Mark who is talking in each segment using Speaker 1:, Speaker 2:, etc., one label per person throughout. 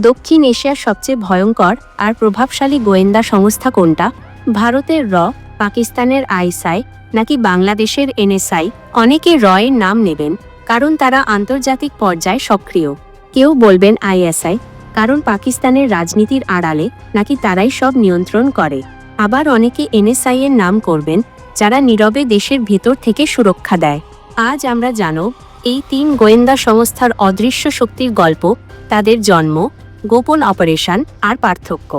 Speaker 1: দক্ষিণ এশিয়ার সবচেয়ে ভয়ঙ্কর আর প্রভাবশালী গোয়েন্দা সংস্থা কোনটা? ভারতের র, পাকিস্তানের আইএসআই, নাকি বাংলাদেশের এনএসআই? অনেকে র এর নাম নেবেন, কারণ তারা আন্তর্জাতিক পর্যায়ে সক্রিয়। কেউ বলবেন আইএসআই, কারণ পাকিস্তানের রাজনীতির আড়ালে, নাকি তারাই সব নিয়ন্ত্রণ করে। আবার অনেকে এনএসআই এর নাম করবেন, যারা নীরবে দেশের ভেতর থেকে সুরক্ষা দেয়। আজ আমরা জানো এই তিন গোয়েন্দা সংস্থার অদৃশ্য শক্তির গল্প, তাদের জন্ম গোপন অপারেশন আর পার্থক্য।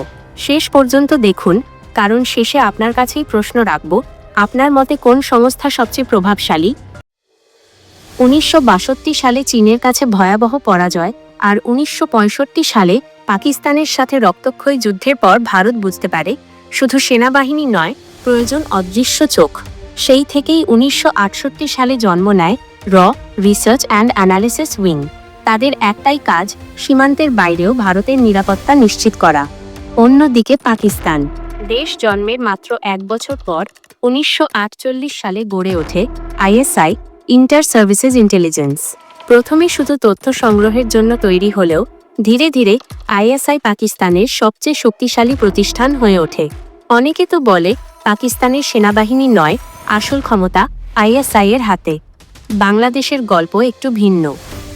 Speaker 1: শেষ পর্যন্ত দেখুন, কারণ শেষে আপনার কাছেই প্রশ্ন রাখব, আপনার মতে কোন সংস্থা সবচেয়ে প্রভাবশালী? উনিশশো বাষট্টি সালে চীনের কাছে ভয়াবহ পরাজয় আর উনিশশো পঁয়ষট্টি সালে পাকিস্তানের সাথে রক্তক্ষয়ী যুদ্ধের পর ভারত বুঝতে পারে, শুধু সেনাবাহিনী নয়, প্রয়োজন অদৃশ্য চোখ। সেই থেকেই উনিশশো আটষট্টি সালে জন্ম নেয় র রিসার্চ অ্যান্ড অ্যানালিসিস উইং তাদের একটাই কাজ, সীমান্তের বাইরেও ভারতের নিরাপত্তা নিশ্চিত করা। অন্যদিকে পাকিস্তান। দেশ জন্মের মাত্র এক বছর পর উনিশশো আটচল্লিশ সালে গড়ে ওঠে আইএসআই ইন্টার সার্ভিসেস ইন্টেলিজেন্স প্রথমে শুধু তথ্য সংগ্রহের জন্য তৈরি হলেও ধীরে ধীরে আইএসআই পাকিস্তানের সবচেয়ে শক্তিশালী প্রতিষ্ঠান হয়ে ওঠে। অনেকে তো বলে, পাকিস্তানের সেনাবাহিনী নয়, আসল ক্ষমতা আইএসআই এর হাতে। বাংলাদেশের গল্প একটু ভিন্ন।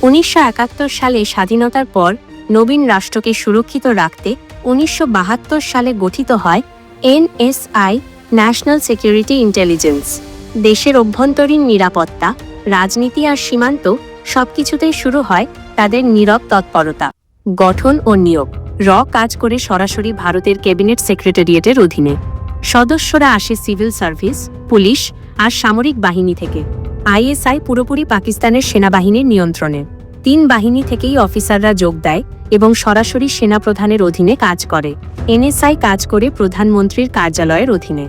Speaker 1: উনিশশো একাত্তর সালে স্বাধীনতার পর নবীন রাষ্ট্রকে সুরক্ষিত রাখতে উনিশশো বাহাত্তর সালে গঠিত হয় এনএসআই ন্যাশনাল সিকিউরিটি ইন্টেলিজেন্স দেশের অভ্যন্তরীণ নিরাপত্তা, রাজনীতি আর সীমান্ত সবকিছুতেই শুরু হয় তাদের নীরব তৎপরতা, গঠন ও নিয়োগ। র কাজ করে সরাসরি ভারতের ক্যাবিনেট সেক্রেটারিয়েটের অধীনে। সদস্যরা আসে সিভিল সার্ভিস, পুলিশ আর সামরিক বাহিনী থেকে। আইএসআই পুরোপুরি পাকিস্তানের সেনাবাহিনীর নিয়ন্ত্রণে। তিন বাহিনী থেকেই অফিসাররা যোগ দেয় এবং সরাসরি সেনাপ্রধানের অধীনে কাজ করে। এনএসআই কাজ করে প্রধানমন্ত্রীর কার্যালয়ের অধীনে।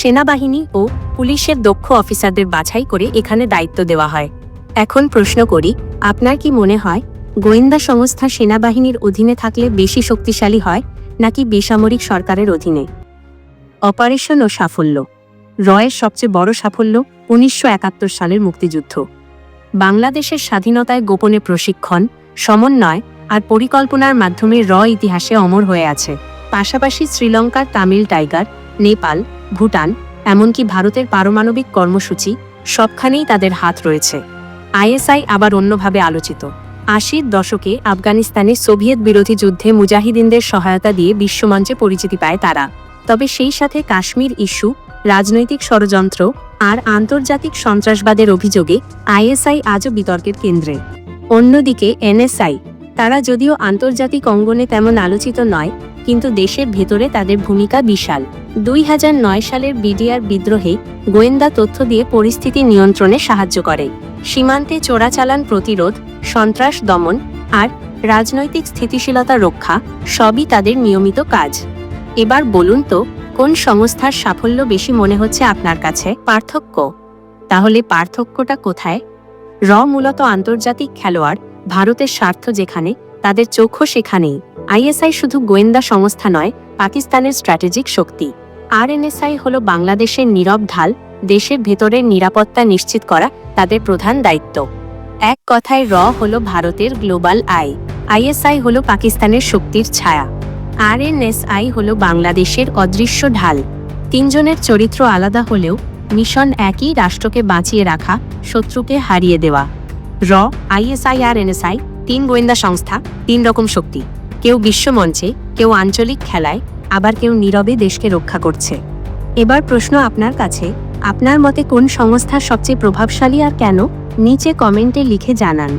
Speaker 1: সেনাবাহিনী ও পুলিশের দক্ষ অফিসারদের বাছাই করে এখানে দায়িত্ব দেওয়া হয়। এখন প্রশ্ন করি, আপনার কি মনে হয়, গোয়েন্দা সংস্থা সেনাবাহিনীর অধীনে থাকলে বেশি শক্তিশালী হয় নাকি বেসামরিক সরকারের অধীনে? অপারেশন ও সাফল্য। রয়ের সবচেয়ে বড় সাফল্য উনিশশো একাত্তর সালের মুক্তিযুদ্ধ। বাংলাদেশের স্বাধীনতায় গোপনে প্রশিক্ষণ, সমন্বয় আর পরিকল্পনার মাধ্যমে র ইতিহাসে অমর হয়ে আছে। পাশাপাশি শ্রীলঙ্কার তামিল, টাইগার, নেপাল, ভুটান এমনকি ভারতের পারমাণবিক কর্মসূচি সবখানেই তাদের হাত রয়েছে। আইএসআই আবার অন্যভাবে আলোচিত। আশির দশকে আফগানিস্তানে সোভিয়েত বিরোধী যুদ্ধে মুজাহিদিনদের সহায়তা দিয়ে বিশ্বমঞ্চে পরিচিতি পায় তারা। তবে সেই সাথে কাশ্মীর ইস্যু রাজনৈতিক ষড়যন্ত্র আর আন্তর্জাতিক সন্ত্রাসবাদের অভিযোগে আইএসআই আজও বিতর্কের কেন্দ্রে। অন্যদিকে এনএসআই, তারা যদিও আন্তর্জাতিক অঙ্গনে তেমন আলোচিত নয়, কিন্তু দেশের ভেতরে তাদের ভূমিকা বিশাল। দুই হাজার নয় সালের বিডিআর বিদ্রোহে গোয়েন্দা তথ্য দিয়ে পরিস্থিতি নিয়ন্ত্রণে সাহায্য করে। সীমান্তে চোরাচালান প্রতিরোধ, সন্ত্রাস দমন আর রাজনৈতিক স্থিতিশীলতা রক্ষা সবই তাদের নিয়মিত কাজ। এবার বলুন তো কোন সংস্থার সাফল্য বেশি মনে হচ্ছে আপনার কাছে? পার্থক্য। তাহলে পার্থক্যটা কোথায়? র মূলত আন্তর্জাতিক খেলোয়াড়, ভারতের স্বার্থ যেখানে, তাদের চোখও সেখানেই। আইএসআই শুধু গোয়েন্দা সংস্থা নয়, পাকিস্তানের স্ট্র্যাটেজিক শক্তি। আর এনএসআই হল বাংলাদেশের নীরব ঢাল, দেশের ভেতরের নিরাপত্তা নিশ্চিত করা তাদের প্রধান দায়িত্ব। এক কথায়, র হল ভারতের গ্লোবাল আই। আইএসআই হল পাকিস্তানের শক্তির ছায়া। আর এনএসআই হল বাংলাদেশের অদৃশ্য ঢাল। তিনজনের চরিত্র আলাদা হলেও মিশন একই রাষ্ট্রকে বাঁচিয়ে রাখা, শত্রুকে হারিয়ে দেওয়া। র, আইএসআই আর এনএসআই তিন গোয়েন্দা সংস্থা, তিন রকম শক্তি। কেউ বিশ্বমঞ্চে কেউ আঞ্চলিক খেলায়, আবার কেউ নীরবে দেশকে রক্ষা করছে। এবার প্রশ্ন আপনার কাছে, আপনার মতে কোন সংস্থা সবচেয়ে প্রভাবশালী আর কেন? নিচে কমেন্টে লিখে জানান।